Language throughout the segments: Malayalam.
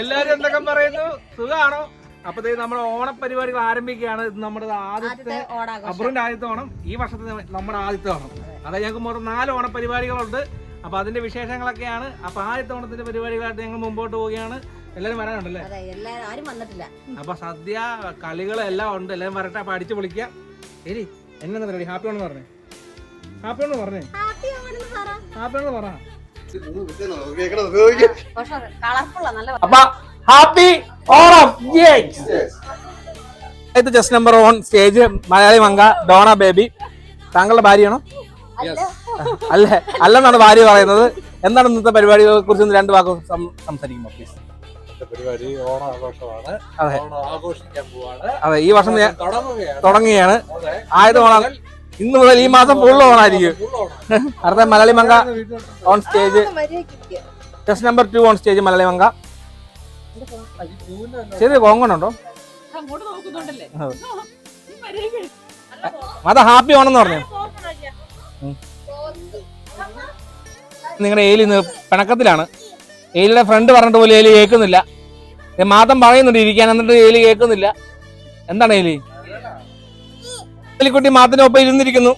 എല്ലാരും എന്തൊക്കെ പറയുന്നു? സുഖാണോ? അപ്പൊ ഓണ ഓണപരിപാടികൾ ആരംഭിക്കുകയാണ്. ഇത് നമ്മുടെ ആദ്യത്തെ അബ്രുന്റെ ആദ്യത്തെ ഓണം. ഈ വർഷത്തെ നമ്മുടെ ആദ്യത്തെ ഓണം. അതായത് ഞങ്ങൾക്ക് മൊത്തം നാല് ഓണപരിപാടികളുണ്ട് അപ്പൊ അതിന്റെ വിശേഷങ്ങളൊക്കെയാണ്. അപ്പൊ ആദ്യത്തെ ഓണത്തിന്റെ പരിപാടികളായിട്ട് ഞങ്ങൾ മുമ്പോട്ട് പോവുകയാണ്. എല്ലാരും വരാനുണ്ടല്ലേ? ആരും വന്നിട്ടില്ല. അപ്പൊ സദ്യ കളികളെല്ലാം ഉണ്ട്. എല്ലാരും വരട്ടെ അപ്പൊ അടിച്ചു പൊളിക്കുക ശരി എന്നാ പരിപാടി? ഹാപ്പി ഓണെന്ന് പറഞ്ഞേ. ഹാപ്പി ഓണെന്ന് പറഞ്ഞേ. ഹാപ്പി ഓണെന്ന് പറ. ഹാപ്പി ഓണെന്ന് നല്ല അപ്പൊ ഹാപ്പി ഓണം ഇത് just number on stage Malayali Manka Dona Baby. താങ്കളുടെ ഭാര്യയാണോ? അല്ല. അല്ലെന്നാണ് ഭാര്യ പറയുന്നത്. എന്താണ് ഇന്നത്തെ പരിപാടികളെ കുറിച്ച് രണ്ട് വാക്ക് സംസാരിക്കുമ്പോ സംസാരിക്കുമോ പ്ലീസ് പരിപാടി ഓണം ആഘോഷമാണ്. അതെ. ഓണം ആഘോഷിക്കാൻ പോവാണ്. അതെ ഈ വർഷം ഞാൻ തുടങ്ങുകയാണ്. തുടങ്ങുകയാണ്. ആയത് ഓണം ഇന്ന് മുതൽ ഈ മാസം ഫുൾ ഓൺ ആയിരിക്കും. അടുത്ത Malayali Manka on stage test number two on stage Malayali Manka. ചെറിയ കോങ്ങണുണ്ടോ അത് ഹാപ്പി ഓണെന്ന് പറഞ്ഞു. നിങ്ങളുടെ ഏലി പിണക്കത്തിലാണ്. ഏലിയുടെ ഫ്രണ്ട് പറഞ്ഞിട്ട് പോലും ഏലി കേൾക്കുന്നില്ല. മാതം പറയുന്നുണ്ട് ഇരിക്കാൻ എന്നിട്ട് ഏലി കേൾക്കുന്നില്ല. എന്താണ് ഏലി ചുമ്മാ ഒപ്പം ഇരുന്നിരിക്കുന്നു.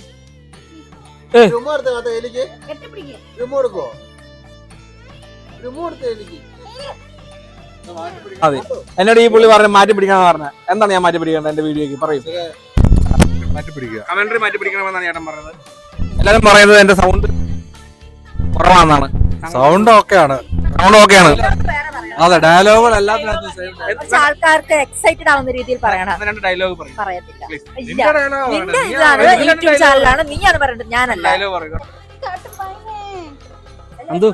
അതെ. എന്നോട് ഈ പുള്ളി പറഞ്ഞ മാറ്റി പിടിക്കണം പറഞ്ഞ. എന്താണ് ഞാൻ മാറ്റി പിടിക്കേണ്ടത് എന്റെ വീഡിയോക്ക് പറയും. കമന്ററി മാറ്റി പിടിക്കണമെന്നാണ് ചേട്ടൻ പറയുന്നത് എല്ലാരും പറയുന്നത് എന്റെ സൗണ്ട് കുറവാണെന്നാണ്. സൗണ്ട് ഓക്കെയാണ്. സൗണ്ട് ഓക്കെയാണ്. അതെ ഡയലോഗുകൾ എല്ലാം. ആൾക്കാർക്ക് എക്സൈറ്റഡ് ആവുന്ന രീതിയിൽ പറയണം. രണ്ട് ഡയലോഗ് പറയത്തില്ല. നിന്റെ ഇതാണ് യൂട്യൂബ് ചാനലാണ് നീയാണ് പറയേണ്ടത്. ഞാനല്ല. dialogue പറയും. എന്തു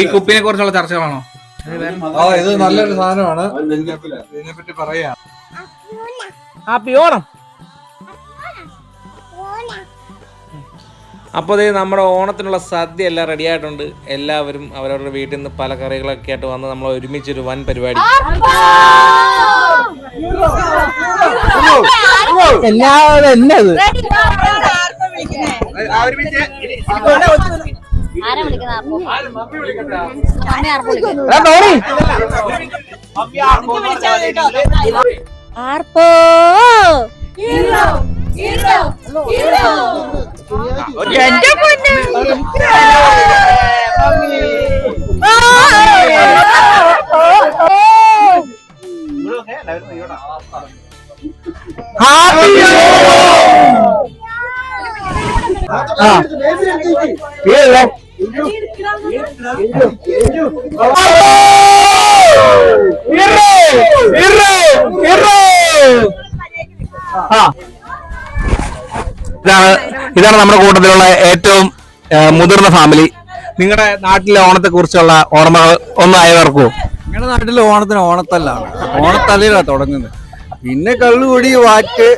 ഈ കുപ്പിനെ കുറിച്ചുള്ള ചർച്ചകളാണോ? ആ ഇത് നല്ലൊരു സാധനമാണ്. ഇതിനെപ്പറ്റി പറയാ ഹാപ്പി ഓണം. അപ്പോൾ ദേ നമ്മുടെ ഓണത്തിനുള്ള സദ്യ എല്ലാം റെഡി ആയിട്ടുണ്ട്. എല്ലാവരും അവരവരുടെ വീട്ടിൽ നിന്ന് പല കറികളൊക്കെ ആയിട്ട് വന്ന് നമ്മൾ ഒരുമിച്ചൊരു വൻ പരിപാടി. എല്ലാവരും എന്നത് ആർപ്പ്? എന്റെ പൊന്നെ. ഇതാണ് ഇതാണ് നമ്മുടെ കൂട്ടത്തിലുള്ള ഏറ്റവും മുതിർന്ന ഫാമിലി നിങ്ങളുടെ നാട്ടിലെ ഓണത്തെ കുറിച്ചുള്ള ഓർമ്മകൾ ഒന്നും ആയവർക്കോ ഞങ്ങളുടെ നാട്ടിലെ ഓണത്തിന് ഓണത്തല്ലാണ്. ഓണത്തല്ലിലാണ് തുടങ്ങുന്നത്. പിന്നെ കള്ളുകൂടി വാറ്റ്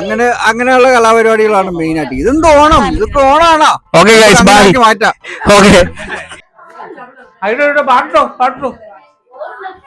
അങ്ങനെ അങ്ങനെയുള്ള കലാപരിപാടികളാണ് മെയിൻ ആയിട്ട് ഇതെന്ത് ഓണം? ഇതൊക്കെ ഓണാണോ? ഓക്കെ മാറ്റാം. ഓക്കെ പാട്ടോ പാട്ടോ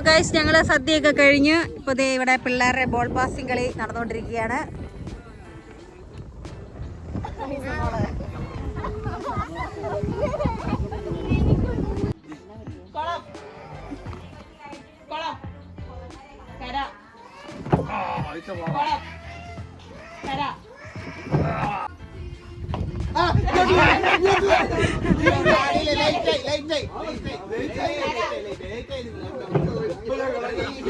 ഗൈസ് ഞങ്ങൾ സദ്യയൊക്കെ കഴിഞ്ഞ് ഇപ്പോൾ ദേ ഇവിടെ പിള്ളേരുടെ ബോൾ പാസിംഗ് കളി നടന്നുകൊണ്ടിരിക്കുകയാണ്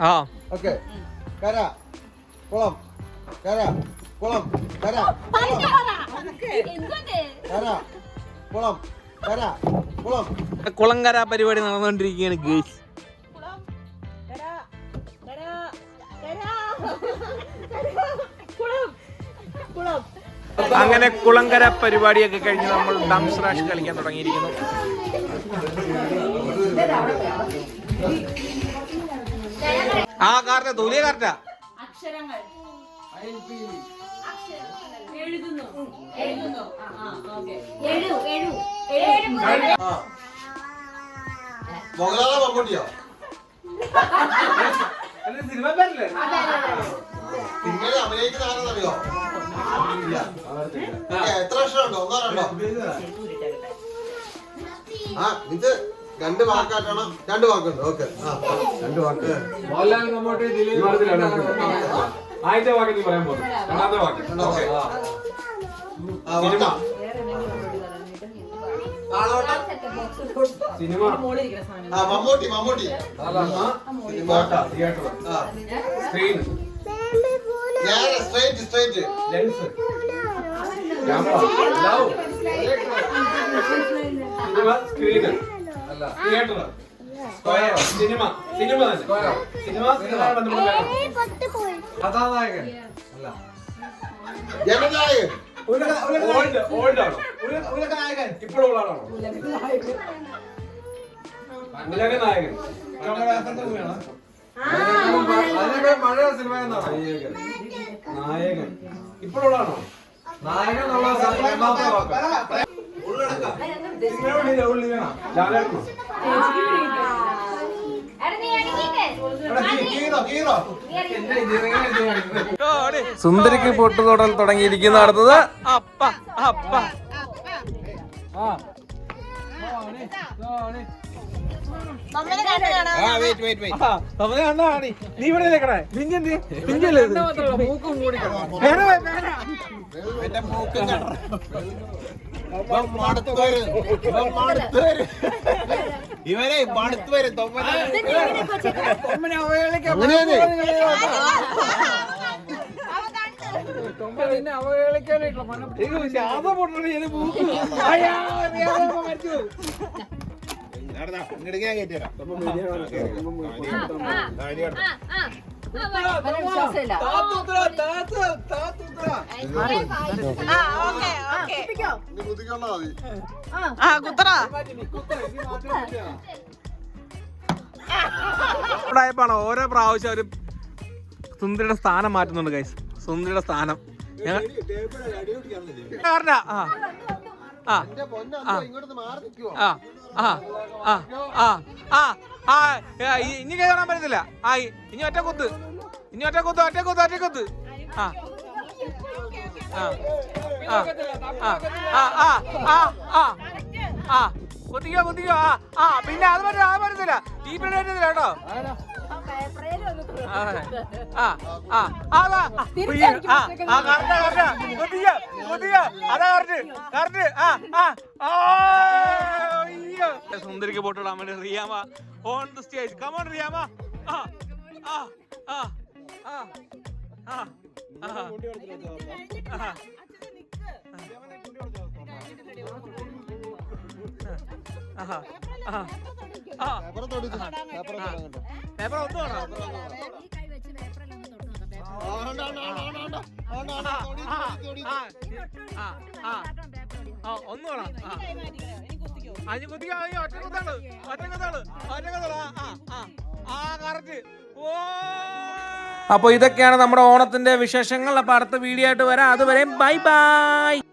ആ ഓക്കെ. കര. കുളം. കര. കുളം. കര. കര. കുളം. കര. കുളം. കുളങ്കര പരിപാടി നടന്നുകൊണ്ടിരിക്കുകയാണ് ഗേസ് അങ്ങനെ കുളങ്കര പരിപാടിയൊക്കെ കഴിഞ്ഞ് നമ്മൾ ഡംസ് റാഷ് കളിക്കാൻ തുടങ്ങിയിരിക്കുന്നു. ആ കാർട്ട തൂലിയ കാർട്ട. അക്ഷരങ്ങൾ. മുതലാള മമ്മൂട്ടിയോ വർഷമുണ്ടോ ആ ഇത് രണ്ട് വാക്കായിട്ടാണോ രണ്ട് വാക്കുണ്ട്. ഓക്കെ. ആ. രണ്ട് വാക്ക്. മോഹൻലാൽ മമ്മൂട്ടി ദിലീപ് ആദ്യത്തെ വാക്ക് നീ പറയാൻ പോകുന്നു രണ്ടാമത്തെ വാക്ക്. ഓക്കെ. താളവട്ടം സിനിമ. ആ മമ്മൂട്ടി മമ്മൂട്ടി. സിനിമ. തിയേറ്റർ. ആ. സ്ക്രീൻ. Straight straight lens. അല്ല തിയേറ്റർ സ്ക്വയർ സിനിമ സിനിമ കഥാനായകൻ അല്ല ജനനായകൻ ഓൾഡ് ഓൾഡ് ആണോ നായകൻ. ആണോ സുന്ദരിക്ക് പൊട്ടു തൊടൽ തുടങ്ങിയിരിക്കുന്ന അടുത്തത് അപ്പ അപ്പ നീ ഇവിടെ നിൽക്കണേ പിഞ്ചെന്തി പിഞ്ചല്ലേ മൂക്കും മൂടി പിന്നെ മൂക്ക് ഇവരെ മടുത്തു വരും തൊമ്മനെ അവഹേളിക്കാനായിട്ടുള്ള മനം. ശ്വാസം പൊട്ടണ മൂക്ക്. മരിച്ചു ഇങ്ങോട്ട് ഞാൻ കയറ്റിരാം ഇവിടെയായപ്പോഴാണ് ഓരോ പ്രാവശ്യം അവർ സുന്ദരിയുടെ സ്ഥാനം മാറ്റുന്നുണ്ട് ഗൈസ് സുന്ദരിയുടെ സ്ഥാനം. ഞങ്ങൾ കാരണ ആ. ആ ആ. ആ ആ ആ ആ ആ ഇ- ഇനി കയറാൻ പറ്റത്തില്ല. ആ ഇനി ഒറ്റ കുത്ത്. ഇനി ഒറ്റ കൊത്ത് ആ ആ ആ ആ ആ ആ പിന്നെ അത് പറ്റില്ല അത് പറ്റത്തില്ല തീപ്പിടി പറ്റത്തില്ല കേട്ടോ ആ ആ ആ ആ ആ ആ സുന്ദരിക്ക് പോട്ടിടാൻ Riyama on the stage come on Riyama ആ ആ ആ ആ. ആ. പേപ്പർ ഒന്നും ആണോ ഒന്നും ആണോ അഞ്ചു കുത്തിക്കോ. ഒറ്റ കുത്താണ് ഒറ്റ കുത്താണ് ഒറ്റ കുത്താണ് ആ ആ. ആ കറക്റ്റ്. അപ്പോൾ ഇതൊക്കെയാണ് നമ്മുടെ ഓണത്തിന്റെ വിശേഷങ്ങൾ. അപ്പോൾ അടുത്ത വീഡിയോ ആയിട്ട് വരാം. അതുവരെയും ബൈ ബൈ.